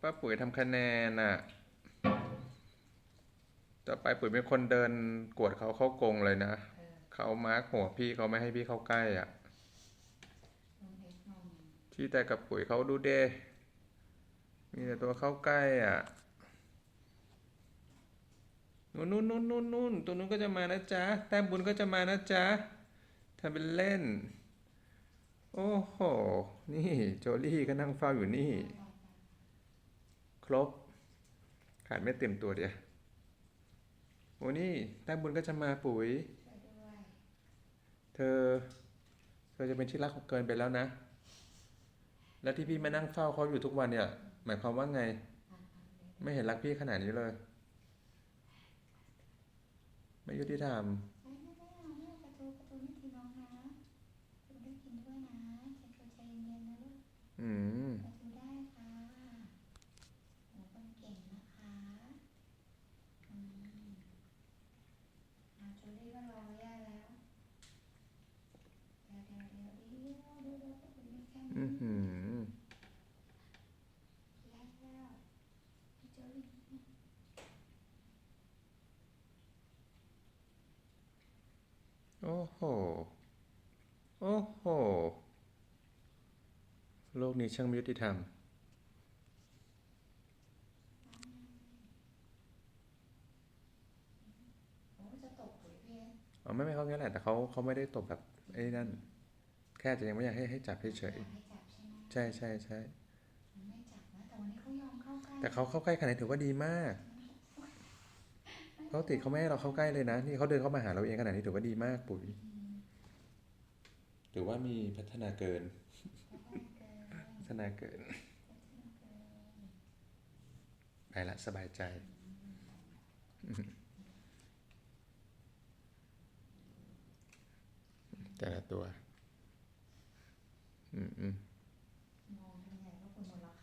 ป้าปุ๋ยทำคะแนนอะ ต่อไปปุ๋ยเป็นคนเดินกวดเขาเข้ากรงเลยนะเออเขามาร์กหัวพี่เขาไม่ให้พี่เข้าใกล้อะนมเอ็กนมที่แต่กับปุ๋ยเขาดูเดมีแต่ตัวเข้าใกล้อะนู่นนู่นนู่นนู่นนู่นตัวนู้นก็จะมานะจ๊ะ แต้มบุญก็จะมานะจ๊ะทำเป็นเล่น โอ้โห นี่ โจลี่ก็นั่งเฝ้าอยู่นี่ ครบขาดไม่เต็มตัวเดียวโอ้นี่แต้มบุญก็จะมาปุ๋ย เธอ เธอจะเป็นที่รักของเกินไปแล้วนะ แล้วที่พี่มานั่งเฝ้าเขาอยู่ทุกวันเนี่ย หมายความว่าไง ไม่เห็นรักพี่ขนาดนี้เลย ไม่ยุติธรรมไม่ไม่ไม่เอาไม่เอาประตูประตูนี่ทีน้องนะได้กินด้วยนะใจตัวใจเย็นๆนะลูก อืม ประตูได้ค่ะหนูคนเก่งนะคะอืม นี่ก็รอแย่แล้วเดี๋ยวเดี๋ยวเดี๋ยวเดี๋ยวเดี๋ยวเดี๋ยวประตูนี่แค่อืนี้อหือแล้วแล้วพี่จูลี่โอ้โห โอ้โห โลกนี้ช่างไม่ยุติธรรม โอ้จะตกปุ๋ยเพี้ยน อ๋อ ไม่ไม่เขาแค่แหละแต่เขาเขาไม่ได้ตบแบบไอ้นั่น แค่อาจจะยังไม่อยากให้ให้จับเฉยอยากให้จับใช่ไหมๆใช่ใช่ใช่มันไม่จับนะแต่วันนี้เขายอมเข้าใกล้แต่เขาเข้าใกล้ขนาดนี้ถือว่าดีมากเขาติดเขาไม่ให้เราเข้าใกล้เลยนะนี่เขาเดินเข้ามาหาเราเองขนาดนี้ถือว่าดีมากปุ๋ยถือว่ามีพัฒนาเกิน พัฒนาเกินไปละสบายใจอืม แต่ละตัว